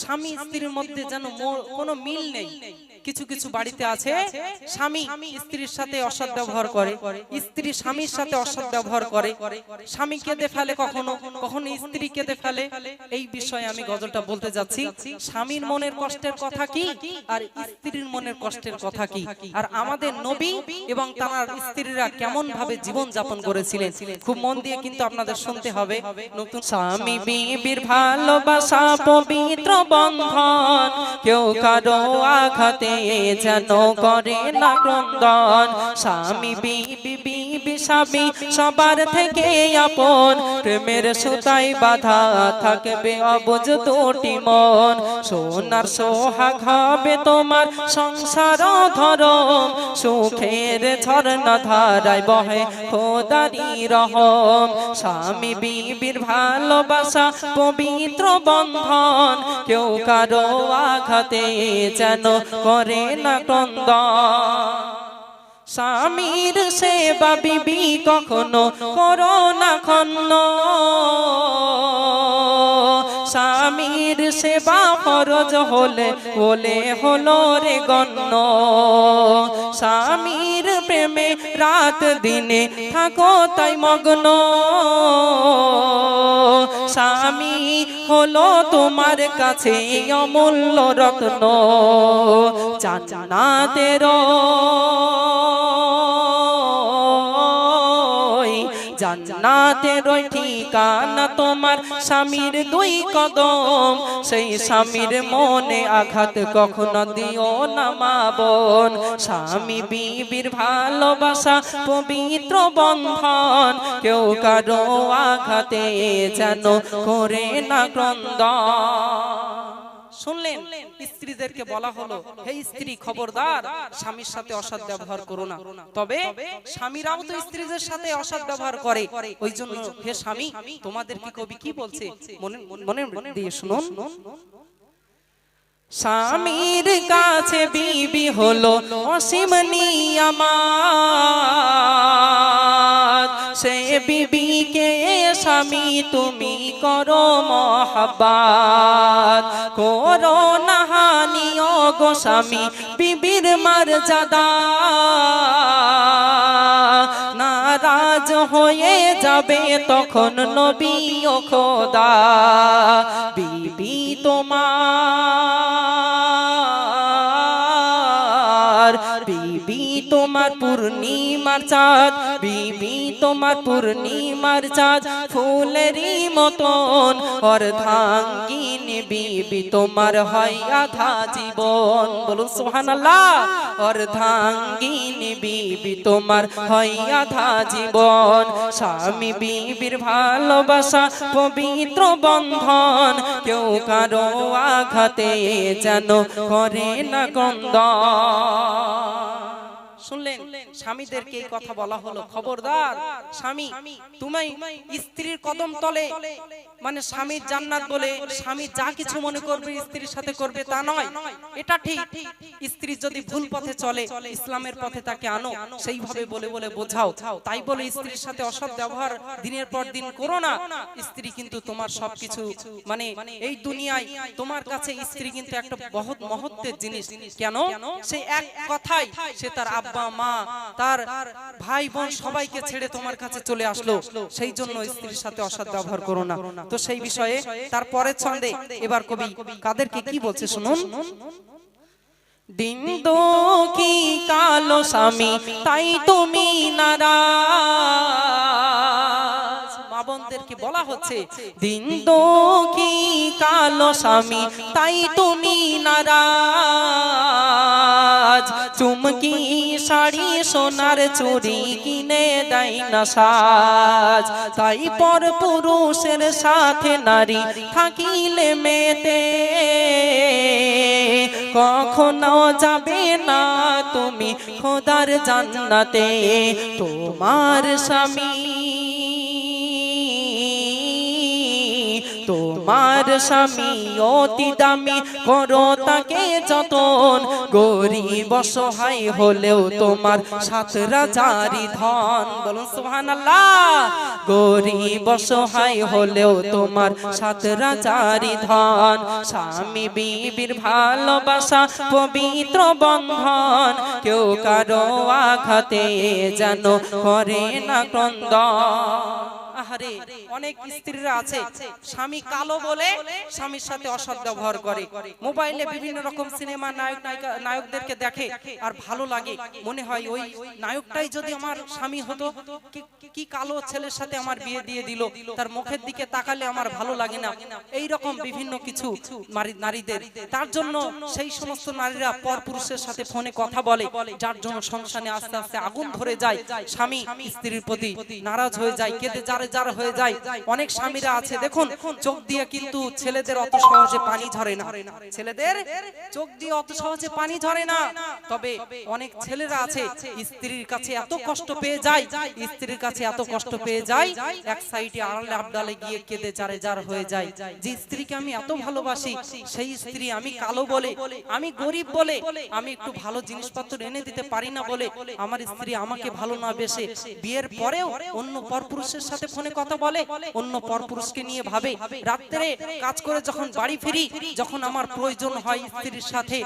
স্বামী স্ত্রীর মধ্যে যেন কোনো মিল নেই। কিছু কিছু বাড়িতে আছে স্বামী স্ত্রীর সাথে অসৎ ব্যবহার করে স্ত্রী স্বামীর সাথে অসৎ ব্যবহার করে স্বামী কেঁদে ফেলে কখনো কখনো স্ত্রী কেঁদে ফেলে। এই বিষয়ে আমি গজলটা বলতে যাচ্ছি। স্বামীর মনের কষ্টের কথা কি? আর স্ত্রীর মনের কষ্টের কথা কি? আর আমাদের নবী এবং তার স্ত্রীরা কেমন ভাবে জীবন যাপন করেছিলেন? খুব মন দিয়ে কিন্তু আপনাদের শুনতে হবে নতুন স্বামী বিবির ভালোবাসা পবিত্র বন্ধন। কেউ কারও আঘাতে যেন করে না ক্রন্দন। স্বামী বিবি স্বামী সবার থেকে আপন। প্রেমের সুতাই বাধা থাকবে অবুজ দুটি মন। সোনার সোহাগ হবে তোমার সংসার ধরম। সুখের ঝর্ণা ধারায় বহে খোদারি রহম। স্বামী বিবির ভালোবাসা পবিত্র বন্ধন। কেউ কারও আঘাতে যেন করে না ক্রন্দন। স্বামীর সেবা বিবি কখনো করো না খন্ন স্বামীর সেবা ফরজ হলে বলে হলো রে গণ্য। স্বামীর প্রেমে রাত দিনে থাকো তাই মগ্ন। স্বামী হলো তোমার কাছে অমূল্য রত্ন। জান্নাতের জান্নাতের ওই ঠিকানা তোমার স্বামীর দুই কদম। সেই স্বামীর মনে আঘাত কখনো দিও না, মা বোন। স্বামী বিবির ভালোবাসা, পবিত্র বন্ধন। কেউ কারও আঘাতে যেন করে না ক্রন্দন। শুনলেন? স্ত্রীদেরকে বলা হলো হে স্ত্রী খবরদার স্বামীর সাথে অসৎ ব্যবহার করো না। তবে স্বামীরাও তো স্ত্রীদের সাথে অসৎ ব্যবহার করে। ওই জন্য হে স্বামী তোমাদের কি কবি কি বলছে? মনে মনে দিয়ে শুনুন। স্বামীর কাছে বিবি হলো অসীম নিয়ামাত। তুমি করো মহাবাত করো নাহানি গো স্বামী, বিবির মর্যাদা। নারাজ হয়ে যাবে তখন নবী ও খোদা। বিবি তোমার বিবি তোমার পূর্ণিমার চাঁদ, বিবি তোমার পূর্ণিমার চাঁদ, ফুলেরই মতন অর্ধাঙ্গিনী বিবি তোমার হয় আধা জীবন। বলুন সুবহানাল্লাহ, অর্ধাঙ্গিনী বিবি তোমার হয় আধা জীবন। স্বামী বিবির ভালোবাসা, পবিত্র বন্ধন, কেউ কারও আঘাতে যেন করে না গন্ধন শুনলেন স্বামীদেরকে এই কথা বলা হলো খবরদার স্বামী তুমি স্ত্রীর কদম তলে মানে স্বামীর জান্নাত বলে স্বামী যা কিছু মনে করবে স্ত্রীর সাথে করবে তা নয়। এটা ঠিক। স্ত্রী যদি ভুল পথে চলে ইসলামের পথে তাকে আনো সেইভাবে বলে বলে বোঝাও। তাই বলে স্ত্রীর সাথে অসৎ ব্যবহার দিনের পর দিন করো না। স্ত্রী কিন্তু তোমার সবকিছু মানে এই দুনিয়ায় তোমার কাছে স্ত্রী কিন্তু একটা বহুত মহত্বের জিনিস কেন সে এক কথাই সে তার আব্বা মা তার ভাই বোন সবাইকে ছেড়ে তোমার কাছে চলে আসলো। সেই জন্য স্ত্রীর সাথে অসৎ ব্যবহার করো না। তো সেই বিষয়ে তারপরে ছন্দে এবার কবি কাদেরকে কি বলছে শুনুন? দিন দো কি কালো স্বামী তাই তুমি নারাজ। মা বোনদেরকে বলা হচ্ছে দিন দো কি কালো স্বামী তাই তুমি নারাজ। চুমকি শাড়ি সোনার চুরি কিনে দেয় না সাজ। তাই পর পুরুষের সাথে নারী থাকিলে মেতে। কখনো যাবে না তুমি খোদার জান্নাতে। তোমার স্বামী তোমার স্বামী অতি দামি করো তাকে যতন। গরিব অসহায় হলেও তোমার সাত রাজারি ধন। বলুন সুবহানাল্লাহ। গরিব অসহায় হলেও তোমার সাত রাজারি ধন। স্বামী বিবির ভালোবাসা পবিত্র বন্ধন। কেউ কারও আঘাতে যেন করে না ক্রন্দন। আহারে অনেক স্ত্রীরা আছে। স্বামী কালো বলে স্বামীর সাথে অসৎ ব্যবহার করে। মোবাইলে বিভিন্ন রকম সিনেমা নায়ক নায়িকা নায়কদেরকে দেখে আর ভালো লাগে। মনে হয় ওই নায়কটাই যদি আমার স্বামী হতো কি কালো ছেলের সাথে আমার বিয়ে দিয়ে দিল তার মুখের দিকে তাকালে আমার ভালো লাগে না। এই রকম বিভিন্ন কিছু নারীদের। তার জন্য সেই সমস্ত নারীরা পর পুরুষের সাথে ফোনে কথা বলে যার জন্য সংসারে আস্তে আস্তে আগুন ধরে যায় স্বামী স্ত্রীর প্রতি নারাজ হয়ে যায়। কেঁদে যারে যার হয়ে যায়। অনেক স্বামীরা আছে দেখুন চোখ দিয়ে কিন্তু ছেলেদের অত সহজে পানি ঝরে না। ছেলেদের চোখ দিয়ে অত সহজে পানি ঝরে না। তবে অনেক ছেলেরা আছে স্ত্রীর কাছে এত কষ্ট পেয়ে যায় স্ত্রীর কাছে এত কষ্ট পেয়ে যায়। এক সাইডে আড়ালে আবডালে গিয়ে কেঁদে যারে যার হয়ে যায়। যে স্ত্রীকে আমি এত ভালোবাসি সেই স্ত্রী আমি কালো বলে আমি গরিব বলে আমি একটু ভালো জিনিসপত্র এনে দিতে পারি না বলে আমার স্ত্রী আমাকে ভালো না বেসে বিয়ের পরেও অন্য পরপুরুষের সাথে ফোনে কথা বলে, অন্য পরপুরুষকে নিয়ে ভাবে, রাত্রে কাজ করে যখন বাড়ি ফিরি, যখন আমার প্রয়োজন হয় স্ত্রীর সাথে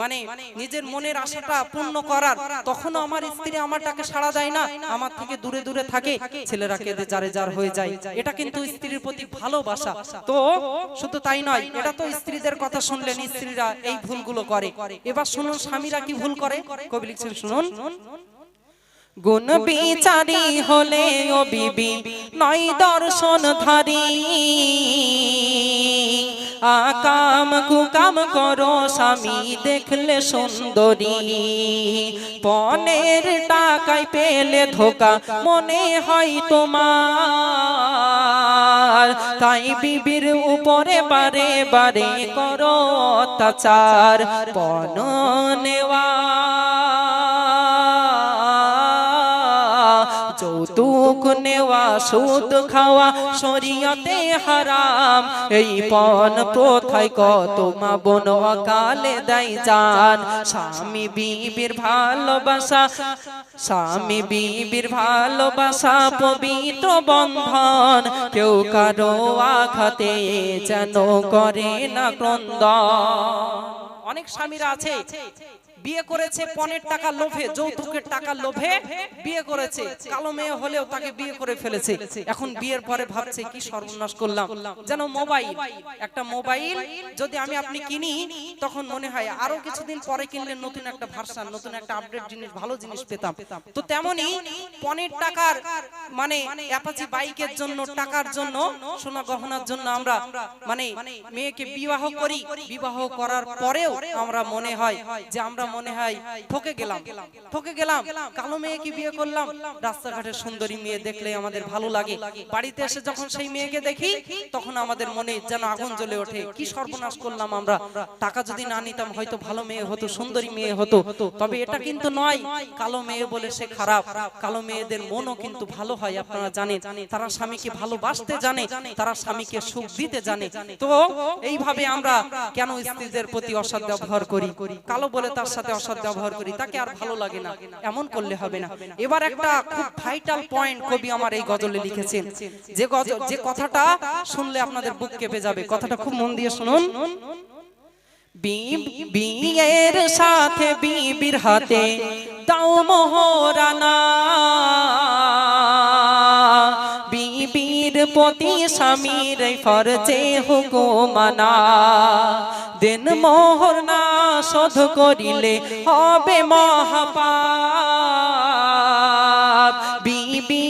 মানে নিজের মনের আশাটা পূর্ণ করার, তখনও আমার স্ত্রী আমারটাকে সাড়া দেয় না, আমার থেকে দূরে দূরে থাকে, ছেলেরা কেঁদে যারে যার হয়ে যায়। এটা কিন্তু স্ত্রীর প্রতি ভালোবাসা। তো শুধু তাই নয়, এটা তো স্ত্রীদের কথা শুনলেন স্ত্রীরা, এই ভুলগুলো করে। এবার শুনুন, স্বামীরা কি ভুল করে? কবি লিখছেন, শুনুন। গুণ বিচারি হলে ও বিবি নয় দর্শন ধারি আকাম কুকাম করো স্বামী দেখলে সুন্দরী। পনেরো টাকায় পেলে ধোকা মনে হয় তোমার। তাই বিবির উপরে বারে বারে করো অত্যাচার। পন নেওয়া। যৌতুক নেওয়া, সুদ খাওয়া, শরীয়তে হারাম। এই পন প্রথায় কত মা বোন অকালে দেয় জান। স্বামী বিবির ভালোবাসা, স্বামী বিবির ভালোবাসা, পবিত্র বন্ধন। কেউ কারও আঘাতে যেন করে না ক্রন্দন। অনেক স্বামীরা আছে। বিয়ে করেছে পনেরো টাকা লোভে যৌতুকের টাকা লোভে বিয়ে করেছে। কালো মেয়ে হলেও তাকে বিয়ে করে ফেলেছে। এখন বিয়ের পরে ভাবছে কি সর্বনাশ করলাম। যেন মোবাইল একটা মোবাইল যদি আমি আপনি কিনি তখন মনে হয় আরও কিছুদিন পরে কিনলে নতুন একটা ভার্সন নতুন একটা আপডেট জিনিস ভালো জিনিস পেতাম। তো তেমনি পনেরো টাকার মানে অ্যাপাচি বাইকের জন্য টাকার জন্য সোনা গহনার জন্য আমরা মানে মেয়েকে বিবাহ করি বিবাহ করার পরেও আমরা মনে হয় যে আমরা মনে হয় ঠকে গেলাম ঠকে গেলাম। কালো মেয়েকে বিয়ে করলাম? রাস্তাঘাটে সুন্দরী মেয়ে দেখলে আমাদের ভালো লাগে বাড়িতে এসে যখন সেই মেয়েকে দেখি তখন আমাদের মনে যেন আগুন জ্বলে ওঠে। কি সর্বনাশ করলাম আমরা? টাকা যদি না নিতাম হয়তো ভালো মেয়ে হতো সুন্দরী মেয়ে হতো। তবে এটা কিন্তু নয়। কালো মেয়ে বলে সে খারাপ। কালো মেয়েদের মনও কিন্তু ভালো হয়। আপনারা জানেন তারা স্বামীকে ভালোবাসতে জানে তারা স্বামীকে সুখ দিতে জানে তো এইভাবে আমরা কেন স্ত্রীদের প্রতি অসৎ ব্যবহার করি। কালো বলে তার সাথে অসৎ ব্যবহার করি, তাকে আর ভালো লাগে না। এমন করলে হবে না। এবার একটা খুব ভাইটাল পয়েন্ট কবি আমার এই গজলে লিখেছেন। যে গজল যে কথাটা শুনলে আপনাদের বুক কেঁপে যাবে। কথাটা খুব মন দিয়ে শুনুন। বিয়ের সাথে বিবির হাতে দাও মোহরানা। বিবির প্রতি স্বামীর ফরজে হুকুমানা দিন মোহর না শোধ করিলে হবে মহাপাপ। বিবি,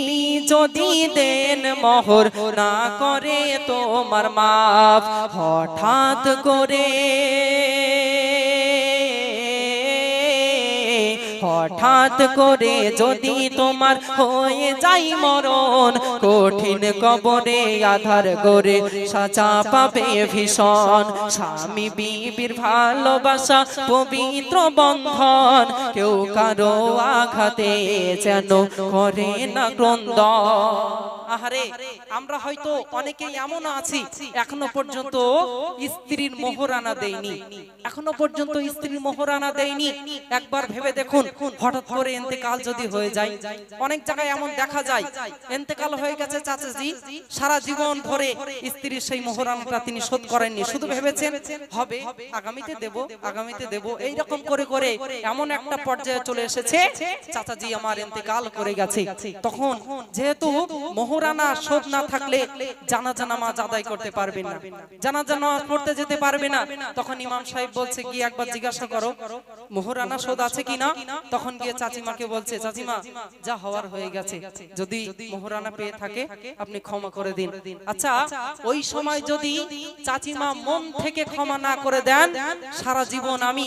যদি দেন মোহর না করে তোমার মাপ, হঠাৎ করে হঠাৎ করে যদি তোমার হয়ে যাই মরণ, কঠিন কবরে আধার করে সাজা পাবে ভীষণ। স্বামী বিবির ভালোবাসা পবিত্র বন্ধন, কেউ কারও আঘাতে যেন করে না ক্রন্দন। আহারে, আমরা হয়তো অনেকেই এমন আছি, এখনও পর্যন্ত স্ত্রীর মোহরানা দেয়নি এখনও পর্যন্ত স্ত্রীর মোহরানা দেয়নি একবার ভেবে দেখুন হঠাৎ করে এতেকাল যদি হয়ে যায়, অনেক জায়গায় এমন দেখা যায় এতেকাল হয়ে গেছে চাচাজি, সারা জীবন ধরে স্ত্রীর সেই মোহরানাটা তিনি শোধ করেননি। শুধু ভেবেছেন, হবে, আগামীতে দেব আগামীতে দেব এই রকম করে করে এমন একটা পর্যায়ে চলে এসেছে, চাচাজি আমার ইন্তেকাল করে গেছে। তখন যেহেতু মোহরানা শোধ না থাকলে জানাজা নামাজ আদায় করতে পারবে না। জানাজা নামাজ পড়তে যেতে পারবে না। তখন ইমাম সাহেব বলছে, গিয়ে একবার জিজ্ঞাসা করো, মোহরানা শোধ আছে কিনা? তখন গিয়ে চাচিমাকে বলছে, চাচিমা, যা হওয়ার হয়ে গেছে। যদি মোহরানা পেয়ে থাকে, আপনি ক্ষমা করে দিন। আচ্ছা ওই সময় যদি চাচিমা মন থেকে ক্ষমা না করে দেন, সারা জীবন আমি,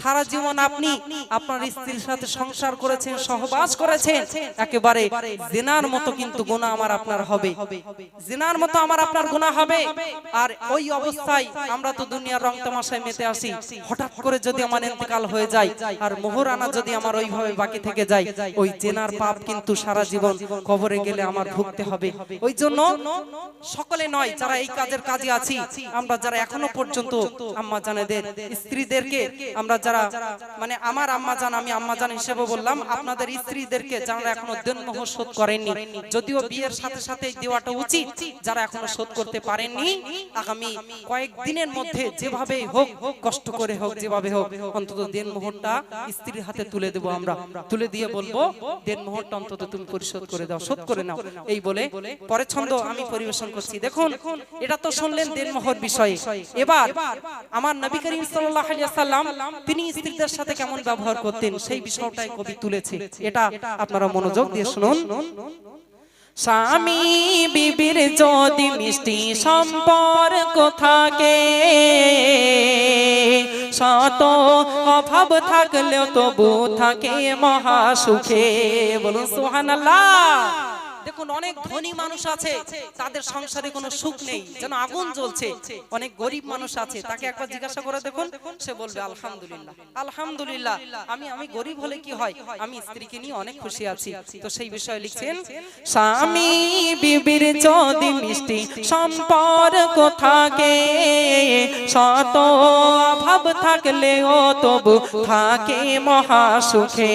সারা জীবন আপনি আপনার স্ত্রীর সাথে সংসার করেছেন, সহবাস করেছেন, একেবারে জেনার মতো কিন্তু গুনাহ আমার আপনার হবে। জেনার মতো আমার আপনার গুনাহ হবে। আর ওই অবস্থায় আমরা তো দুনিয়ার রং তামাশায় মেতে আসি। হঠাৎ করে যদি আমার ইন্তেকাল হয়ে যায়, আর মোহরানা যদি আমার ওইভাবে বাকি থেকে যায় ওই জেনার পাপ কিন্তু সারা জীবন কবরে গেলে আমার ভুগতে হবে। ওই জন্য সকলে নয়, যারা এই কাজের কাজে আছি, আমরা যারা এখনও পর্যন্ত আম্মা জানেদের স্ত্রীদেরকে, আমরা যারা মানে আমার আম্মা জান, আমি আম্মা জান হিসেবে বললাম, আপনাদের স্ত্রীদেরকে যারা এখনও দেনমোহ শোধ করেননি, যদিও বিয়ের সাথে সাথে দেওয়াটা উচিত, যারা এখনও শোধ করতে পারেননি, আগামী কয়েকদিনের মধ্যে যেভাবে হোক, কষ্ট করে হোক, যেভাবে হোক, অন্তত দেনমোহরটা স্ত্রীর হাতে তুলে দেবো আমরা। তুলে দিয়ে বলব, দেড় মুহূর্ত অন্তত তুমি পরিশোধ করে দাও, শোধ করে নাও। এই বলে পরে ছন্দ আমি পরিবেশন করছি। দেখুন, এটা তো শুনলেন দেড় মোহর বিষয়ে। এবার আমার নবী করিম সাল্লাল্লাহু আলাইহি সাল্লাম তিনি স্ত্রীদের সাথে কেমন ব্যবহার করতেন, সেই বিষয়টাই কবি তুলেছে। এটা আপনারা মনোযোগ দিয়ে শুনুন। স্বামী বিবির যদি মিষ্টি সম্পর্ক থাকে, শত অভাব থাকলেও তবু থাকে মহা সুখে। বলুন, সুবহানাল্লাহ। দেখুন অনেক ধনী মানুষ আছে, তাদের সংসারে কোনো সুখ নেই, যেন আগুন জ্বলছে। অনেক গরিব মানুষ আছে, তাকে একবার জিজ্ঞাসা করে দেখুন, সে বলবে, আলহামদুলিল্লাহ। আলহামদুলিল্লাহ। আমি আমি গরিব হলে কি হয়? আমি স্ত্রীকে নিয়ে অনেক খুশি আছি। তো সেই বিষয়ে লিখছেন, স্বামী বিবির যদি মিষ্টি সম্পর্ক থাকে শত অভাব থাকলেও তবু থাকে মহা সুখে।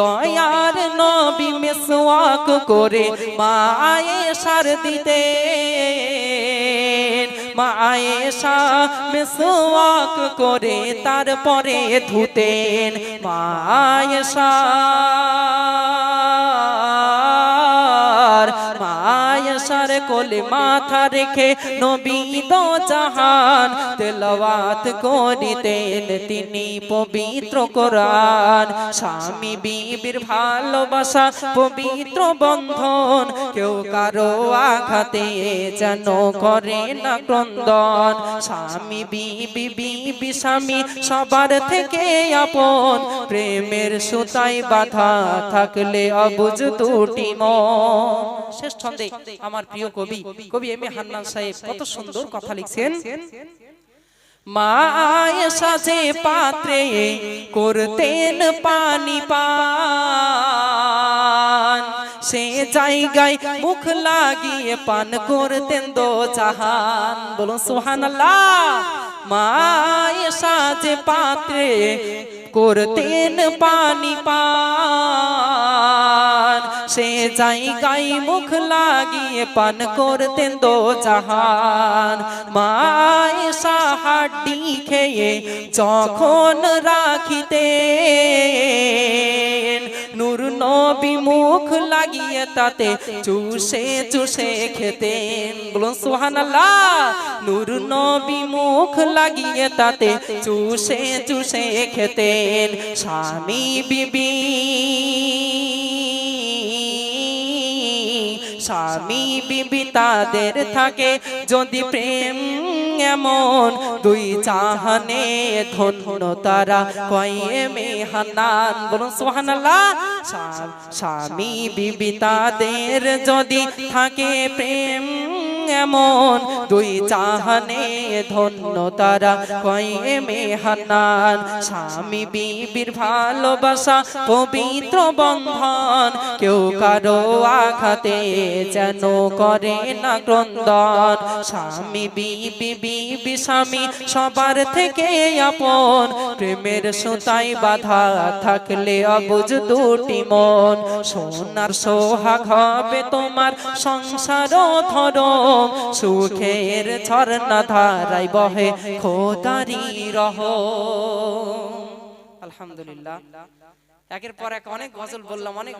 দয়ার নবী মেসওয়াক করে মায়ে সার দিতে মায়েশা মিসওয়াক করে তারপরে ধুতেন। মায়েশা মায়েশার কোলে মাথা রেখে নবী তো জাহান, তেলাওয়াত করিতেন তিনি পবিত্র কোরআন। স্বামী বিবির ভালোবাসা, পবিত্র বন্ধন, কেউ কারও আঘাতে যেন করে না ক্রন্দন। স্বামী বিবি বিবি স্বামী সবার থেকে আপন, প্রেমের সুতাই বাধা থাকলে অবুজ দুটি মন শেষ ছন্দে আমার প্রিয় কবি কবি এম এ হান্নান সাহেব কত সুন্দর কথা লিখছেন। মায় সাজে পাত্রে করতেন পানি পান সে জায়গায় মুখ লাগিয়ে পান করতেন দো জাহান। বলুন সুবহানাল্লাহ। মায় সাজে পাত্রে করতেন পানি পান সে জায়গায় মুখ লাগিয়ে পান করতেন দো জাহান মায় সাহাড্ডি খেয়ে যখন রাখিতেন। নূর নবী মুখ লাগিয়ে তাতে চুষে চুষে খেতেন। বলুন, সুবহানাল্লাহ, নূর নবী মুখ লাগিয়ে তাতে চুষে চুষে খেতেন। স্বামী বিবি স্বামী বিবি তাদের থাকে। যদি প্রেম এমন দুই চাহানে ধন্য তারা কয়ে মে হান্নান বলুন সুবহানাল্লাহ। স্বামী বিবি তাদের যদি থাকে প্রেম এমন দুই চাহানে ধন্য তারা কয়ে মেহান্নান স্বামী বিবির ভালোবাসা পবিত্র বন্ধন, কেউ কারও আঘাতে যেন করে না ক্রন্দন। স্বামী বিবি বিবি স্বামী সবার থেকে আপন, প্রেমের সুতাই বাধা থাকলে অবুজ দুটি মন। সোনার সোহাগ হবে তোমার সংসার ধরম সুখের ঝর্ণা ধারাই বহে খোদারি রহ। আলহামদুলিল্লাহ। একের পর এক অনেক গজল বললাম অনেক